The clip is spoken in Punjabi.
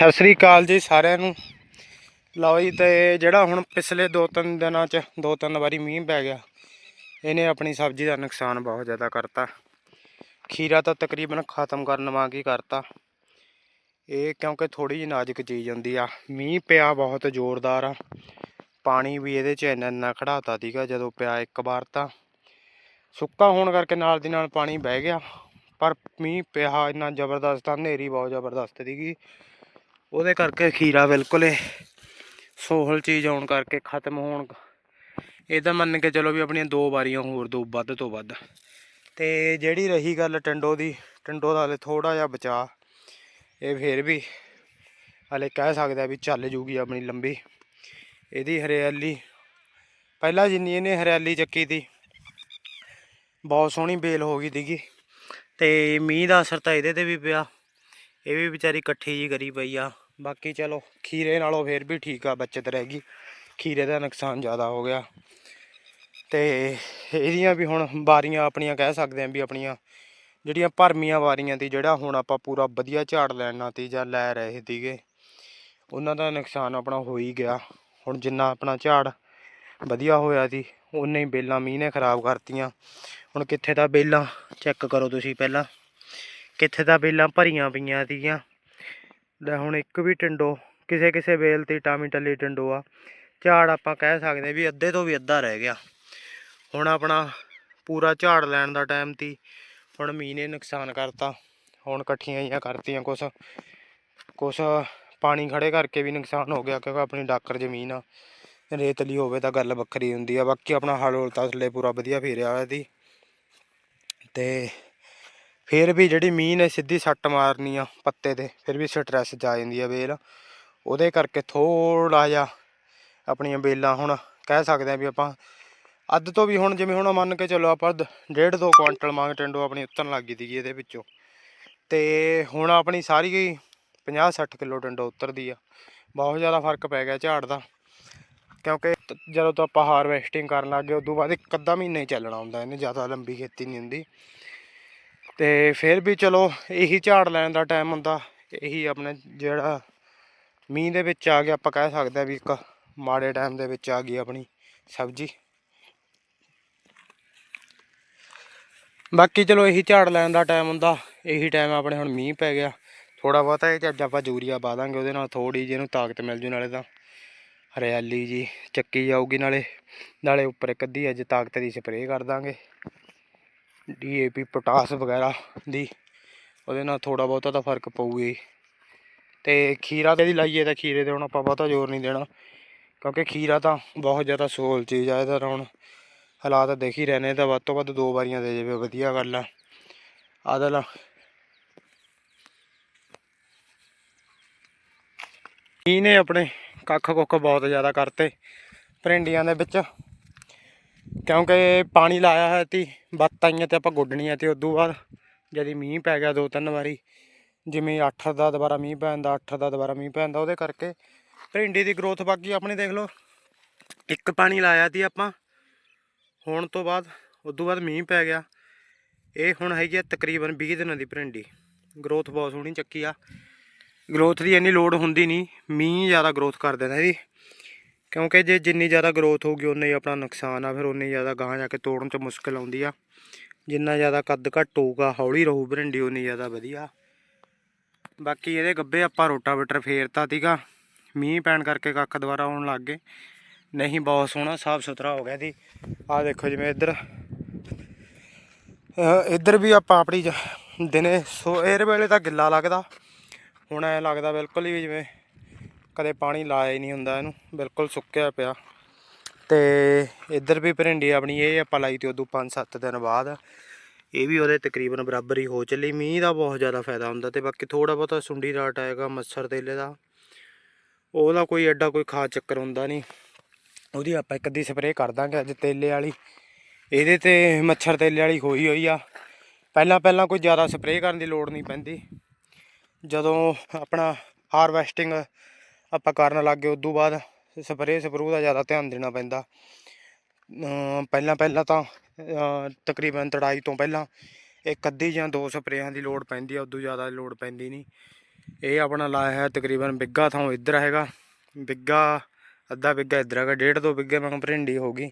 ਸਤਿ ਸ੍ਰੀ ਅਕਾਲ ਜੀ ਸਾਰਿਆਂ ਨੂੰ। ਲਓ ਜੀ ਤੇ ਜਿਹੜਾ ਹੁਣ ਪਿਛਲੇ 2-3 ਦਿਨਾਂ 'ਚ, ਦੋ ਤਿੰਨ ਵਾਰੀ ਮੀਂਹ ਪੈ ਗਿਆ, ਇਹਨੇ ਆਪਣੀ ਸਬਜ਼ੀ ਦਾ ਨੁਕਸਾਨ ਬਹੁਤ ਜ਼ਿਆਦਾ ਕਰਤਾ। ਖੀਰਾ ਤਾਂ ਤਕਰੀਬਨ ਖਤਮ ਕਰਨ ਵਾਂਗ ਹੀ ਕਰਤਾ। ਇਹ ਕਿਉਂਕਿ ਥੋੜੀ ਜਿਹੀ ਨਾਜ਼ੁਕ ਚੀਜ਼ ਹੁੰਦੀ ਆ। ਮੀਂਹ ਪਿਆ ਬਹੁਤ ਜ਼ੋਰਦਾਰ ਆ। ਪਾਣੀ ਵੀ ਇਹਦੇ 'ਚ ਇੰਨਾ ਇੰਨਾ ਖੜਾਤਾ ਸੀਗਾ, ਜਦੋਂ ਪਿਆ ਇੱਕ ਵਾਰ ਤਾਂ। ਸੁੱਕਾ ਹੋਣ ਕਰਕੇ ਨਾਲ ਦੀ ਨਾਲ ਪਾਣੀ ਬਹਿ ਗਿਆ। ਪਰ ਮੀਂਹ ਪਿਆ ਇੰਨਾ ਜ਼ਬਰਦਸਤ ਆ ਹਨੇਰੀ ਬਹੁਤ ਜ਼ਬਰਦਸਤ ਸੀਗੀ। ਉਹਦੇ ਕਰਕੇ ਖੀਰਾ ਬਿਲਕੁਲ ਇਹ ਸੋਹਲ ਚੀਜ਼ ਆਉਣ ਕਰਕੇ ਖਤਮ ਹੋਣ ਇਹਦਾ ਮੰਨ ਕੇ ਚਲੋ ਵੀ ਆਪਣੀਆਂ ਦੋ ਵਾਰੀਆਂ ਹੋਰ ਦੋ ਵੱਧ ਤੋਂ ਵੱਧ। ਤੇ ਜਿਹੜੀ ਰਹੀ ਗੱਲ ਟੰਡੋ ਦੀ, ਟੰਡੋ ਦਾ ਹਲੇ ਥੋੜਾ ਜਿਹਾ ਬਚਾ ਇਹ ਫੇਰ ਵੀ ਹਲੇ ਕਹਿ ਸਕਦਾ ਵੀ ਚੱਲ ਜੂਗੀ ਆਪਣੀ ਲੰਬੀ। ਇਹਦੀ ਹਰਿਆਲੀ, ਪਹਿਲਾਂ ਜਿੰਨੀ ਇਹਨੇ ਹਰਿਆਲੀ ਚੱਕੀ ਤੀ, ਬਹੁਤ ਸੋਹਣੀ ਬੇਲ ਹੋ ਗਈ ਸੀਗੀ। ਤੇ ਮੀਂਹ ਦਾ ਅਸਰ ਤਾਂ ਇਹਦੇ ਤੇ ਵੀ ਪਿਆ, ਇਹ ਵੀ ਵਿਚਾਰੀ ਇਕੱਠੀ ਜੀ ਕਰੀ ਪਈ ਆ। ਬਾਕੀ ਚਲੋ, ਖੀਰੇ ਨਾਲੋਂ ਫੇਰ ਵੀ ਠੀਕ ਆ, ਬਚਤ ਰਹਿ ਗਈ। ਖੀਰੇ ਦਾ ਨੁਕਸਾਨ ਜ਼ਿਆਦਾ ਹੋ ਗਿਆ। ਤੇ ਇਹਦੀਆਂ ਵੀ ਹੁਣ ਵਾਰੀਆਂ ਆਪਣੀਆਂ ਕਹਿ ਸਕਦੇ ਆਂ ਵੀ ਆਪਣੀਆਂ ਜਿਹੜੀਆਂ ਭਰਮੀਆਂ ਵਾਰੀਆਂ ਤੀ ਜਿਹੜਾ ਹੁਣ ਆਪਾਂ ਪੂਰਾ ਵਧੀਆ ਝਾੜ ਲੈਣਾ ਤੀ ਜਾਂ ਲੈ ਰਹੇ ਸੀਗੇ, ਉਹਨਾਂ ਦਾ ਨੁਕਸਾਨ ਆਪਣਾ ਹੋ ਹੀ ਗਿਆ। ਹੁਣ ਜਿੰਨਾ ਆਪਣਾ ਝਾੜ ਵਧੀਆ ਹੋਇਆ ਸੀ ਉਨੇ ਹੀ ਬੇਲਾਂ ਮੀਂਹ ਨੇ ਖਰਾਬ ਕਰਤੀਆਂ। ਹੁਣ ਕਿੱਥੇ ਤਾਂ ਬੇਲਾਂ, ਚੈੱਕ ਕਰੋ ਤੁਸੀਂ ਪਹਿਲਾਂ। ਕਿੱਥੇ ਤਾਂ ਬੇਲਾਂ ਭਰੀਆਂ ਪਈਆਂ ਸੀਗੀਆਂ। ਲੈ ਹੁਣ ਇੱਕ ਵੀ ਟਿੰਡੋ, ਕਿਸੇ ਕਿਸੇ ਵੇਲ ਤੇ ਟਾਮੀ ਟੱਲੀ ਟਿੰਡੋ ਆ। ਝਾੜ ਆਪਾਂ ਕਹਿ ਸਕਦੇ ਵੀ ਅੱਧੇ ਤੋਂ ਵੀ ਅੱਧਾ ਰਹਿ ਗਿਆ। ਹੁਣ ਆਪਣਾ ਪੂਰਾ ਝਾੜ ਲੈਣ ਦਾ ਟਾਈਮ ਤੀ ਹੁਣ ਮੀਂਹ ਨੇ ਨੁਕਸਾਨ ਕਰਤਾ। ਹੁਣ ਇਕੱਠੀਆਂ ਜੀਆਂ ਕਰਤੀਆਂ ਕੁਛ ਕੁਛ ਪਾਣੀ ਖੜੇ ਕਰਕੇ ਵੀ ਨੁਕਸਾਨ ਹੋ ਗਿਆ ਕਿਉਂਕਿ ਆਪਣੀ ਡਾਕਰ ਜ਼ਮੀਨ ਆ। ਰੇਤਲੀ ਹੋਵੇ ਤਾਂ ਗੱਲ ਵੱਖਰੀ ਹੁੰਦੀ ਆ, ਬਾਕੀ ਆਪਣਾ ਹਲ ਹੁਲ ਤਾਂ ਥੱਲੇ ਪੂਰਾ ਵਧੀਆ ਫੇਰਿਆ ਹੋਇਆ ਸੀ। ਤੇ ਫਿਰ ਵੀ ਜਿਹੜੀ ਮੀਂਹ ਨੇ ਸਿੱਧੀ ਸੱਟ ਮਾਰਨੀ ਆ ਪੱਤੇ ਤੇ, ਫਿਰ ਵੀ ਸਟ੍ਰੈਸ ਜਾ ਜਾਂਦੀ ਆ ਵੇਲ। ਉਹਦੇ ਕਰਕੇ ਥੋੜਾ ਜਿਹਾ ਆਪਣੀਆਂ ਬੇਲਾਂ ਹੁਣ ਕਹਿ ਸਕਦੇ ਆ ਵੀ ਆਪਾਂ ਅੱਧ ਤੋਂ ਵੀ ਹੁਣ ਜਿਵੇਂ ਹੁਣ ਮੰਨ ਕੇ ਚੱਲੋ ਆਪਾਂ ਦ- ਡੇਢ ਦੋ ਕੁਆਂਟਲ ਮੰਗ ਟੰਡੋ ਆਪਣੀ ਉਤਰਨ ਲੱਗ ਗਈ ਸੀਗੀ ਇਹਦੇ ਵਿੱਚੋਂ। ਤੇ ਹੁਣ ਆਪਣੀ ਸਾਰੀ 50 60 ਕਿਲੋ ਟੰਡੋ ਉਤਰਦੀ ਆ। ਬਹੁਤ ਜ਼ਿਆਦਾ ਫ਼ਰਕ ਪੈ ਗਿਆ ਝਾੜ ਦਾ। ਕਿਉਂਕਿ ਜਦੋਂ ਤੋਂ ਆਪਾਂ ਹਾਰਵੈਸਟਿੰਗ ਕਰਨ ਲੱਗ ਗਏ, ਉਦੋਂ ਬਾਅਦ ਇੱਕ ਅੱਧਾ ਮਹੀਨਾ ਹੀ ਚੱਲਣਾ ਹੁੰਦਾ, ਇਹਨੇ ਜ਼ਿਆਦਾ ਲੰਬੀ ਖੇਤੀ ਨਹੀਂ ਹੁੰਦੀ। ਤੇ ਫਿਰ ਵੀ ਚਲੋ ਇਹੀ ਝਾੜ ਲੈਣ ਦਾ ਟਾਈਮ ਹੁੰਦਾ। ਇਹੀ ਆਪਣੇ ਜਿਹੜਾ ਮੀਂਹ ਦੇ ਵਿੱਚ ਆ ਗਿਆ, ਆਪਾਂ ਕਹਿ ਸਕਦੇ ਆ ਵੀ ਇੱਕ ਮਾੜੇ ਟਾਈਮ ਦੇ ਵਿੱਚ ਆ ਗਈ ਆਪਣੀ ਸਬਜ਼ੀ। ਬਾਕੀ ਚਲੋ ਇਹੀ ਝਾੜ ਲੈਣ ਦਾ ਟਾਈਮ ਹੁੰਦਾ। ਇਹੀ ਟਾਈਮ ਆਪਣੇ ਹੁਣ ਮੀਂਹ ਪੈ ਗਿਆ। ਥੋੜਾ ਬਹੁਤਾ ਇਹ 'ਚ ਅੱਜ ਆਪਾਂ ਯੂਰੀਆ ਪਾ ਦਾਂਗੇ, ਉਹਦੇ ਨਾਲ ਥੋੜੀ ਜਿਹੀ ਇਹਨੂੰ ਤਾਕਤ ਮਿਲ ਜੂ ਨਾਲੇ ਤਾਂ। ਹਰਿਆਲੀ ਜੀ ਚੱਕੀ ਜਾਊਗੀ ਨਾਲੇ। ਨਾਲੇ ਉੱਪਰ ਇੱਕ ਅੱਧੀ ਅੱਜ ਤਾਕਤ ਦੀ ਸਪਰੇਅ ਕਰ ਦਾਂਗੇ। ਡੀਏਪੀ ਪੋਟਾਸ ਵਗੈਰਾ ਦੀ, ਉਹਦੇ ਨਾਲ ਥੋੜਾ ਬਹੁਤਾ ਤਾਂ ਫ਼ਰਕ ਪਊਗਾ ਹੀ। ਤੇ ਖੀਰਾ ਤੇ ਦੀ ਲਾਈਏ ਤਾਂ ਖੀਰੇ ਤੇ ਹੁਣ ਆਪਾਂ ਬਹੁਤਾ ਜ਼ੋਰ ਨਹੀਂ ਦੇਣਾ, ਕਿਉਂਕਿ ਖੀਰਾ ਤਾਂ ਬਹੁਤ ਜ਼ਿਆਦਾ ਸੋਲ ਚੀਜ਼ ਆ, ਇਹਦਾ ਤਾਂ ਹੁਣ ਹਾਲਾਤ ਦੇਖ ਹੀ ਰਹੇ ਨੇ ਤਾਂ ਵੱਧ ਤੋਂ ਵੱਧ ਦੋ ਵਾਰੀਆਂ ਦੇ ਜਾਵੇ, ਵਧੀਆ ਗੱਲ ਆ। ਆਦਲ ਇਹਨੇ ਆਪਣੇ ਕੱਖ ਕੁੱਖ ਬਹੁਤ ਜ਼ਿਆਦਾ ਕਰਤੇ ਪਰਿੰਡੀਆਂ ਦੇ ਵਿੱਚ। ਕਿਉਂਕਿ ਪਾਣੀ ਲਾਇਆ ਹੋਇਆ ਤੀ ਬੱਤ ਆਈਆਂ ਤੇ ਆਪਾਂ ਗੁੱਡਣੀਆਂ ਤੇ ਉਦੋਂ ਬਾਅਦ ਜਦੀ ਮੀਂਹ ਪੈ ਗਿਆ ਦੋ ਤਿੰਨ ਵਾਰੀ, ਜਿਵੇਂ 8 ਦਾ ਦੁਬਾਰਾ ਮੀਂਹ ਪੈਂਦਾ 8 ਦਾ ਦੁਬਾਰਾ ਮੀਂਹ ਪੈਂਦਾ ਉਹਦੇ ਕਰਕੇ ਭਿੰਡੀ ਦੀ ਗਰੋਥ ਬਾਕੀ ਆਪਣੀ ਦੇਖ ਲਓ, ਇੱਕ ਪਾਣੀ ਲਾਇਆ ਤੀ ਆਪਾਂ, ਹੋਣ ਤੋਂ ਬਾਅਦ ਉਦੋਂ ਬਾਅਦ ਮੀਂਹ ਪੈ ਗਿਆ, ਇਹ ਹੁਣ ਹੈਗੀ ਆ ਤਕਰੀਬਨ 20 ਦਿਨਾਂ ਦੀ ਭਿੰਡੀ ਗਰੋਥ ਬਹੁਤ ਸੋਹਣੀ ਚੱਕੀ ਆ ਗਰੋਥ ਦੀ ਇੰਨੀ ਲੋਡ ਹੁੰਦੀ ਨਹੀਂ, ਮੀਂਹ ਜ਼ਿਆਦਾ ਗਰੋਥ ਕਰ ਦਿੰਦਾ ਇਹਦੀ। ਕਿਉਂਕਿ ਜੇ ਜਿੰਨੀ ਜ਼ਿਆਦਾ ਗਰੋਥ ਹੋਊਗੀ ਉਨਾ ਹੀ ਆਪਣਾ ਨੁਕਸਾਨ ਆ। ਫਿਰ ਉਨੀ ਜ਼ਿਆਦਾ ਗਾਹਾਂ ਜਾ ਕੇ ਤੋੜਨ 'ਚ ਮੁਸ਼ਕਲ ਆਉਂਦੀ ਆ। ਜਿੰਨਾ ਜ਼ਿਆਦਾ ਕੱਦ ਘੱਟ ਹੋਊਗਾ, ਹੌਲੀ ਰਹੂ ਭਰਿੰਡੀ ਉਨੀ ਜ਼ਿਆਦਾ ਵਧੀਆ। ਬਾਕੀ ਇਹਦੇ ਗੱਬੇ ਆਪਾਂ ਰੋਟਾਵੇਟਰ ਫੇਰਤਾ ਸੀਗਾ। ਮੀਂਹ ਪੈਣ ਕਰਕੇ ਕੱਖ ਦੁਬਾਰਾ ਆਉਣ ਲੱਗ ਗਏ। ਨਹੀਂ, ਬਹੁਤ ਸੋਹਣਾ, ਸਾਫ਼ ਸੁਥਰਾ ਹੋ ਗਿਆ ਦੀ ਆਹ ਦੇਖੋ ਜਿਵੇਂ ਇੱਧਰ ਇੱਧਰ ਵੀ ਆਪਾਂ ਆਪਣੀ ਜ- ਦਿਨੇ ਸੋ, ਇਹਦੇ ਵੇਲੇ ਤਾਂ ਗਿੱਲਾ ਲੱਗਦਾ। ਹੁਣ ਐ ਲੱਗਦਾ ਬਿਲਕੁਲ ਹੀ ਜਿਵੇਂ ਕਦੇ ਪਾਣੀ ਲਾਇਆ ਹੀ ਨਹੀਂ ਹੁੰਦਾ ਇਹਨੂੰ, ਬਿਲਕੁਲ ਸੁੱਕਿਆ ਪਿਆ। ਤੇ ਇੱਧਰ ਵੀ ਭਰਿੰਡੀ ਆਪਣੀ ਇਹ ਆਪਾਂ ਲਾਈ ਤੇ ਉਦੋਂ 5-7 ਦਿਨ ਬਾਅਦ। ਇਹ ਵੀ ਉਹਦੇ ਤਕਰੀਬਨ ਬਰਾਬਰ ਹੀ ਹੋ ਚੱਲੀ। ਮੀਂਹ ਦਾ ਬਹੁਤ ਜ਼ਿਆਦਾ ਫਾਇਦਾ ਹੁੰਦਾ ਤੇ ਬਾਕੀ ਥੋੜਾ ਬਹੁਤਾ ਸੁੰਡੀ ਰਾਟ ਆਏਗਾ ਮੱਛਰ ਤੇਲੇ ਦਾ। ਉਹਦਾ ਕੋਈ ਐਡਾ ਕੋਈ ਖਾਸ ਚੱਕਰ ਹੁੰਦਾ ਨਹੀਂ। ਉਹਦੀ ਆਪਾਂ ਇੱਕ ਅੱਧੀ ਸਪਰੇਅ ਕਰ ਦਾਂਗੇ ਅੱਜ ਤੇਲੇ ਵਾਲੀ। ਇਹਦੇ ਤੇ ਮੱਛਰ ਤੇਲੇ ਵਾਲੀ ਹੋਈ ਹੋਈ ਆ। ਪਹਿਲਾਂ ਪਹਿਲਾਂ ਕੋਈ ਜ਼ਿਆਦਾ ਸਪਰੇਅ ਕਰਨ ਦੀ ਲੋੜ ਨਹੀਂ ਪੈਂਦੀ। ਜਦੋਂ ਆਪਣਾ ਹਾਰਵੈਸਟਿੰਗ ਆਪਾਂ ਕਰਨ ਲੱਗ ਗਏ, ਉਦੋਂ ਬਾਅਦ ਸਪਰੇਅ ਸਪਰੂ ਦਾ ਜ਼ਿਆਦਾ ਧਿਆਨ ਦੇਣਾ ਪੈਂਦਾ। ਪਹਿਲਾਂ ਪਹਿਲਾਂ ਤਾਂ ਤਕਰੀਬਨ ਤੜਾਈ ਤੋਂ ਪਹਿਲਾਂ ਇੱਕ ਅੱਧੀ ਜਾਂ ਦੋ ਸਪਰੇਆਂ ਦੀ ਲੋੜ ਪੈਂਦੀ ਆ, ਉਦੋਂ ਜ਼ਿਆਦਾ ਲੋੜ ਪੈਂਦੀ ਨਹੀਂ ਇਹ ਆਪਣਾ ਲਾਇਆ ਹੈ ਤਕਰੀਬਨ ਬਿੱਗਾ ਥਾਂ ਇੱਧਰ ਹੈਗਾ। ਬਿੱਗਾ, ਅੱਧਾ ਬਿੱਗਾ ਇੱਧਰ ਹੈਗਾ, ਡੇਢ ਦੋ ਬਿੱਗੇ ਵਾਂਗ ਭਰਿੰਡੀ ਹੋ ਗਈ।